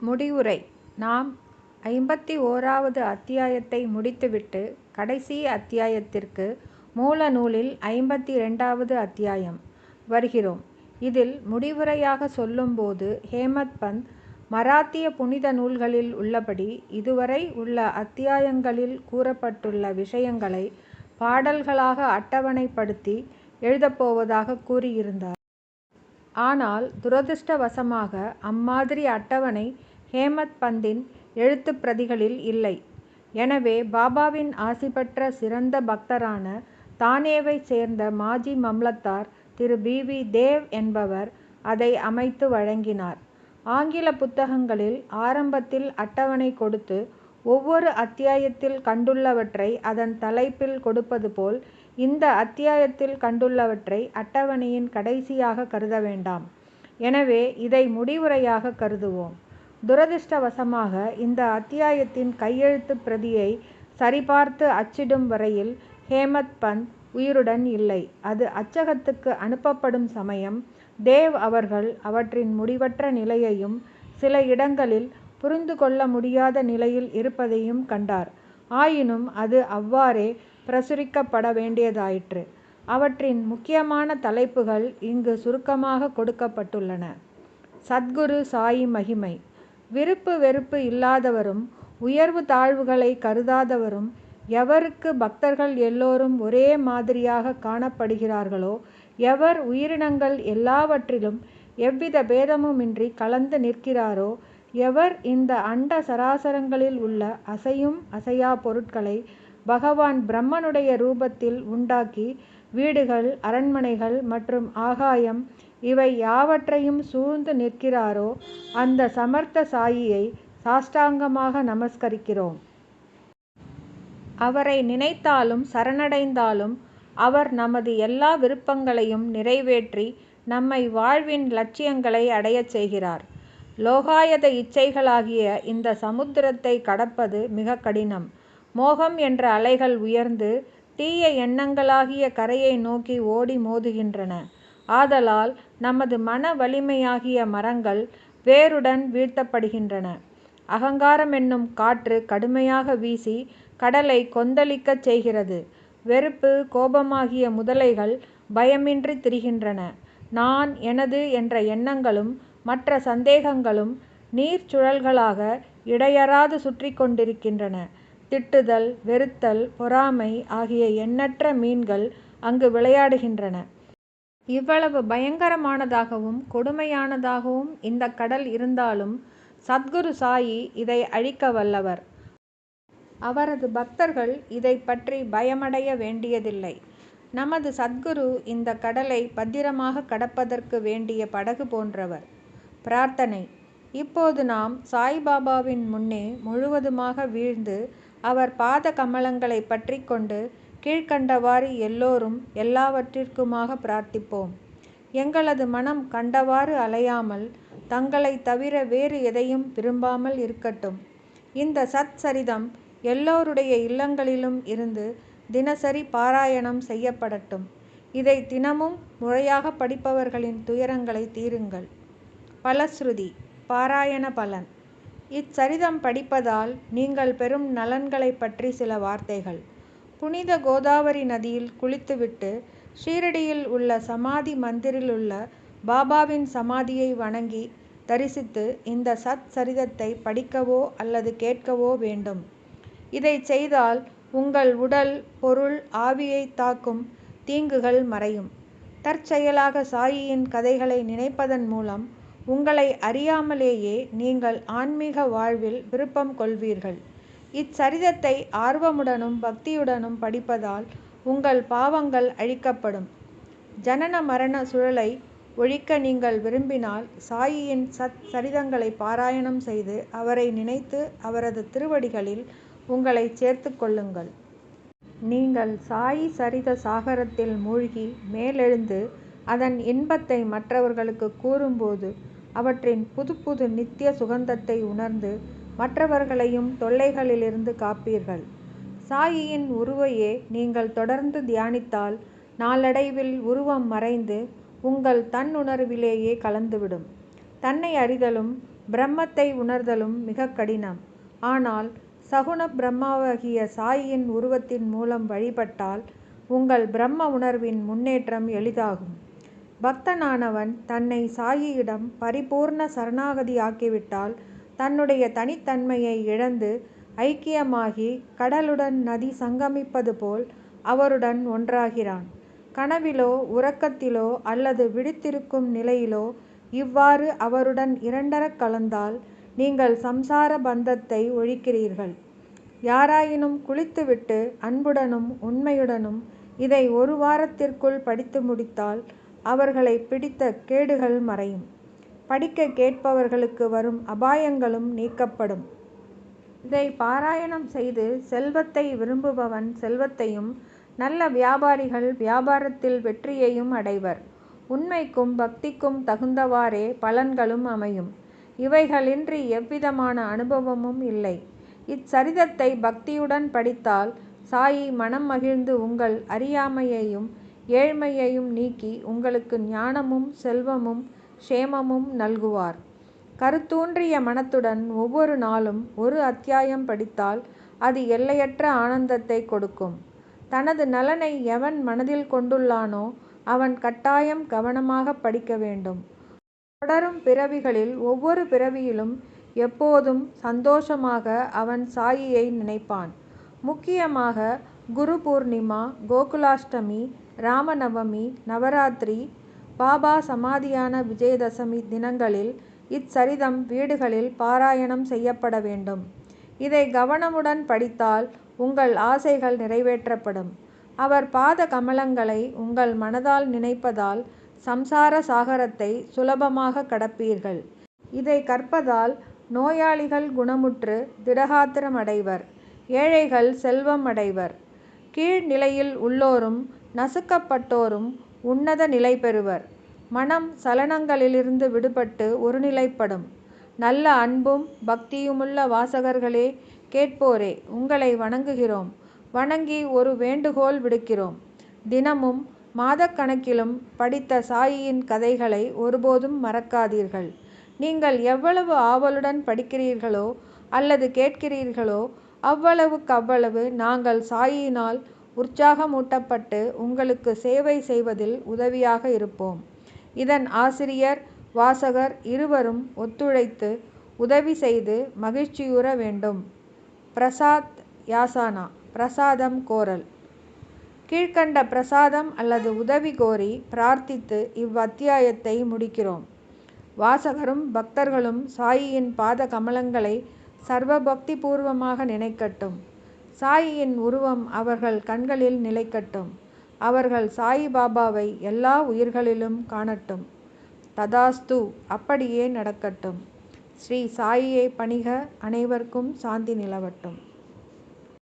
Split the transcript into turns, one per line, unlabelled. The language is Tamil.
முடிவுரை நாம் ஐம்பத்தி ஓராவது அத்தியாயத்தை முடித்துவிட்டு கடைசி அத்தியாயத்திற்கு மூல நூலில் ஐம்பத்தி ரெண்டாவது அத்தியாயம் வருகிறோம். இதில் முடிவுரையாக சொல்லும்போது ஹேமத் பந்த் மராத்திய புனித நூல்களில் உள்ளபடி இதுவரை உள்ள அத்தியாயங்களில் கூறப்பட்டுள்ள விஷயங்களை பாடல்களாக அட்டவணைப்படுத்தி எழுதப்போவதாக கூறியிருந்தார். ஆனால் துரதிர்ஷ்டவசமாக அம்மாதிரி அட்டவணை ஹேமத் பந்தின் எழுத்துப் பிரதிகளில் இல்லை. எனவே பாபாவின் ஆசி பெற்ற சிறந்த பக்தரான தானேவைச் சேர்ந்த மாஜி மம்லத்தார் திரு. பி. வி. தேவ் என்பவர் அதை அமைத்து வழங்கினார். ஆங்கில புத்தகங்களில் ஆரம்பத்தில் அட்டவணை கொடுத்து ஒவ்வொரு அத்தியாயத்தில் கண்டுள்ளவற்றை அதன் தலைப்பில் கொடுப்பது போல் இந்த அத்தியாயத்தில் கண்டுள்ளவற்றை அட்டவணையின் கடைசியாக கருத வேண்டாம். எனவே இதை முடிவுரையாக கருதுவோம். துரதிர்ஷ்டவசமாக இந்த அத்தியாயத்தின் கையெழுத்துப் பிரதியை சரிபார்த்து அச்சிடும் வரையில் ஹேமத் பந்த் உயிருடன் இல்லை. அது அச்சகத்துக்கு அனுப்பப்படும் சமயம் தேவ் அவர்கள் அவற்றின் முடிவற்ற நிலையையும் சில இடங்களில் புரிந்து கொள்ள முடியாத நிலையில் இருப்பதையும் கண்டார். ஆயினும் அது அவ்வாறே பிரசுரிக்கப்பட வேண்டியதாயிற்று. அவற்றின் முக்கியமான தலைப்புகள் இங்கு சுருக்கமாக கொடுக்கப்பட்டுள்ளன. சத்குரு சாயி மகிமை விருப்பு வெறுப்பு இல்லாதவரும் உயர்வு தாழ்வுகளை கருதாதவரும் எவருக்கு பக்தர்கள் எல்லோரும் ஒரே மாதிரியாக காணப்படுகிறார்களோ எவர் உயிரினங்கள் எல்லாவற்றிலும் எவ்வித பேதமுமின்றி கலந்து நிற்கிறாரோ எவர் இந்த அண்ட சராசரங்களில் உள்ள அசையும் அசையா பொருட்களை பகவான் பிரம்மனுடைய ரூபத்தில் உண்டாக்கி வீடுகள் அரண்மனைகள் மற்றும் ஆகாயம் இவை யாவற்றையும் சூழ்ந்து நிற்கிறாரோ அந்த சமர்த்த சாயியை சாஷ்டாங்கமாக நமஸ்கரிக்கிறோம். அவரை நினைத்தாலும் சரணடைந்தாலும் அவர் நமது எல்லா விருப்பங்களையும் நிறைவேற்றி நம்மை வாழ்வின் லட்சியங்களை அடையச் செய்கிறார். லோகாயத இச்சைகளாகிய இந்த சமுத்திரத்தை கடப்பது மிக கடினம். மோகம் என்ற அலைகள் உயர்ந்து தீய எண்ணங்களாகிய கரையை நோக்கி ஓடி மோதுகின்றன. ஆதலால் நமது மன வலிமையாகிய மரங்கள் வேருடன் வீழ்த்தப்படுகின்றன. அகங்காரம் என்னும் காற்று கடுமையாக வீசி கடலை கொந்தளிக்கச் செய்கிறது. வெறுப்பு கோபமாகிய முதலைகள் பயமின்றி திரிகின்றன. நான் எனது என்ற எண்ணங்களும் மற்ற சந்தேகங்களும் நீர் சுழல்களாக இடையறாது சுற்றிக் கொண்டிருக்கின்றன. திட்டுதல் வெறுத்தல் பொறாமை ஆகிய எண்ணற்ற மீன்கள் அங்கு விளையாடுகின்றன. இவ்வளவு பயங்கரமானதாகவும் கொடுமையானதாகவும் இந்த கடல் இருந்தாலும் சத்குரு சாயி இதை அழிக்க வல்லவர். அவரது பக்தர்கள் இதை பற்றி பயமடைய வேண்டியதில்லை. நமது சத்குரு இந்த கடலை பத்திரமாக கடப்பதற்கு வேண்டிய படகு போன்றவர். பிரார்த்தனை இப்போது நாம் சாய்பாபாவின் முன்னே முழுவதுமாக வீழ்ந்து அவர் பாத கமலங்களைப் பற்றி கொண்டு கீழ்க்கண்டவாறு எல்லோரும் எல்லாவற்றிற்குமாக பிரார்த்திப்போம். எங்களது மனம் கண்டவாறு அலையாமல் தங்களைத் தவிர வேறு எதையும் விரும்பாமல் இருக்கட்டும். இந்த சத் சரிதம் எல்லோருடைய இல்லங்களிலும் இருந்து தினசரி பாராயணம் செய்யப்படட்டும். இதை தினமும் முறையாகப் படிப்பவர்களின் துயரங்களைத் தீருங்கள். பலஸ்ருதி பாராயண பலன் இச்சரிதம் படிப்பதால் நீங்கள் பெறும் நலன்களைப் பற்றி சில வார்த்தைகள். புனித கோதாவரி நதியில் குளித்துவிட்டு ஷீரடியில் உள்ள சமாதி மந்திரிலுள்ள பாபாவின் சமாதியை வணங்கி தரிசித்து இந்த சத் சரிதத்தை படிக்கவோ அல்லது கேட்கவோ வேண்டும். இதைச் செய்தால் உங்கள் உடல் பொருள் ஆவியைத் தாக்கும் தீங்குகள் மறையும். தற்செயலாக சாயியின் கதைகளை நினைப்பதன் மூலம் உங்களை அறியாமலேயே நீங்கள் ஆன்மீக வாழ்வில் விருப்பம் கொள்வீர்கள். இச்சரிதத்தை ஆர்வமுடனும் பக்தியுடனும் படிப்பதால் உங்கள் பாவங்கள் அழிக்கப்படும். ஜனன மரண சுழலை ஒழிக்க நீங்கள் விரும்பினால் சாயியின் சத் சரிதங்களைப் பாராயணம் செய்து அவரை நினைத்து அவரது திருவடிகளில் உங்களைச் சேர்த்துக் கொள்ளுங்கள். நீங்கள் சாயி சரித சாகரத்தில் மூழ்கி மேலெழுந்து அதன் இன்பத்தை மற்றவர்களுக்குக் கூறும்போது அவற்றின் புதுப்புது நித்ய சுகந்தத்தை உணர்ந்து மற்றவர்களையும் தொல்லைகளிலிருந்து காப்பீர்கள். சாயியின் உருவையே நீங்கள் தொடர்ந்து தியானித்தால் நாளடைவில் உருவம் மறைந்து உங்கள் தன்னுணர்விலேயே கலந்துவிடும். தன்னை அறிதலும் பிரம்மத்தை உணர்தலும் மிகக் கடினம். ஆனால் சகுண பிரம்மாவாகிய சாயியின் உருவத்தின் மூலம் வழிபட்டால் உங்கள் பிரம்ம உணர்வின் முன்னேற்றம் எளிதாகும். பக்தனானவன் தன்னை சாயியிடம் பரிபூர்ண சரணாகதியாக்கிவிட்டால் தன்னுடைய தனித்தன்மையை இழந்து ஐக்கியமாகி கடலுடன் நதி சங்கமிப்பது போல் அவருடன் ஒன்றாகிறான். கனவிலோ உறக்கத்திலோ அல்லது விழித்திருக்கும் நிலையிலோ இவ்வாறு அவருடன் இரண்டரக் கலந்தால் நீங்கள் சம்சார பந்தத்தை ஒழிக்கிறீர்கள். யாராயினும் குளித்துவிட்டு அன்புடனும் உண்மையுடனும் இதை ஒரு வாரத்திற்குள் படித்து முடித்தால் அவர்களை பிடித்த கேடுகள் மறையும். படிக்கக் கேட்பவர்களுக்கு வரும் அபாயங்களும் நீக்கப்படும். இதை பாராயணம் செய்து செல்வத்தை விரும்புபவன் செல்வத்தையும் நல்ல வியாபாரிகள் வியாபாரத்தில் வெற்றியையும் அடைவர். உண்மைக்கும் பக்திக்கும் தகுந்தவாறே பலன்களும் அமையும். இவைகளின்றி எவ்விதமான அனுபவமும் இல்லை. இச்சரிதத்தை பக்தியுடன் படித்தால் சாயி மனம் மகிழ்ந்து உங்கள் அறியாமையையும் ஏழ்மையையும் நீக்கி உங்களுக்கு ஞானமும் செல்வமும் க்ஷேமமும் நல்குவார். கருத்தூன்றிய மனத்துடன் ஒவ்வொரு நாளும் ஒரு அத்தியாயம் படித்தால் அது எல்லையற்ற ஆனந்தத்தை கொடுக்கும். தனது நலனை எவன் மனதில் கொண்டுள்ளானோ அவன் கட்டாயம் கவனமாக படிக்க வேண்டும். தொடரும் பிறவிகளில் ஒவ்வொரு பிறவியிலும் எப்போதும் சந்தோஷமாக அவன் சாயியை நினைப்பான். முக்கியமாக குரு பூர்ணிமா கோகுலாஷ்டமி ராமநவமி நவராத்திரி பாபா சமாதியான விஜயதசமி தினங்களில் இச்சரிதம் வீடுகளில் பாராயணம் செய்யப்பட வேண்டும். இதை கவனமுடன் படித்தால் உங்கள் ஆசைகள் நிறைவேற்றப்படும். அவர் பாத கமலங்களை உங்கள் மனதால் நினைப்பதால் சம்சார சாகரத்தை சுலபமாக கடப்பீர்கள். இதை கற்பதால் நோயாளிகள் குணமுற்று திடகாத்திரம் அடைவர். ஏழைகள் செல்வம் அடைவர். கீழ் நிலையில் உள்ளோரும் நசுக்கப்பட்டோரும் உன்னத நிலை பெறுவர். மனம் சலனங்களிலிருந்து விடுபட்டு ஒருநிலைப்படும். நல்ல அன்பும் பக்தியுமுள்ள வாசகர்களே கேட்போரே உங்களை வணங்குகிறோம். வணங்கி ஒரு வேண்டுகோள் விடுக்கிறோம். தினமும் மாதக்கணக்கிலும் படித்த சாயியின் கதைகளை ஒருபோதும் மறக்காதீர்கள். நீங்கள் எவ்வளவு ஆவலுடன் படிக்கிறீர்களோ அல்லது கேட்கிறீர்களோ அவ்வளவுக்கவ்வளவு நாங்கள் சாயியினால் உற்சாகமூட்டப்பட்டு உங்களுக்கு சேவை செய்வதில் உதவியாக இருப்போம். இதன் ஆசிரியர் வாசகர் இருவரும் ஒத்துழைத்து உதவி செய்து மகிழ்ச்சியுற வேண்டும். பிரசாத் யாசனா பிரசாதம் கோரல் கீழ்க்கண்ட பிரசாதம் அல்லது உதவி கோரி பிரார்த்தித்து இவ்வத்தியாயத்தை முடிக்கிறோம். வாசகரும் பக்தர்களும் சாயியின் பாத கமலங்களை சர்வ பக்தி பூர்வமாக நினைக்கட்டும். சாயியின் உருவம் அவர்கள் கண்களில் நிலைக்கட்டும். அவர்கள் சாயிபாபாவை எல்லா உயிர்களிலும் காணட்டும். ததாஸ்து அப்படியே நடக்கட்டும். ஸ்ரீ சாயியை பணிக அனைவருக்கும் சாந்தி நிலவட்டும்.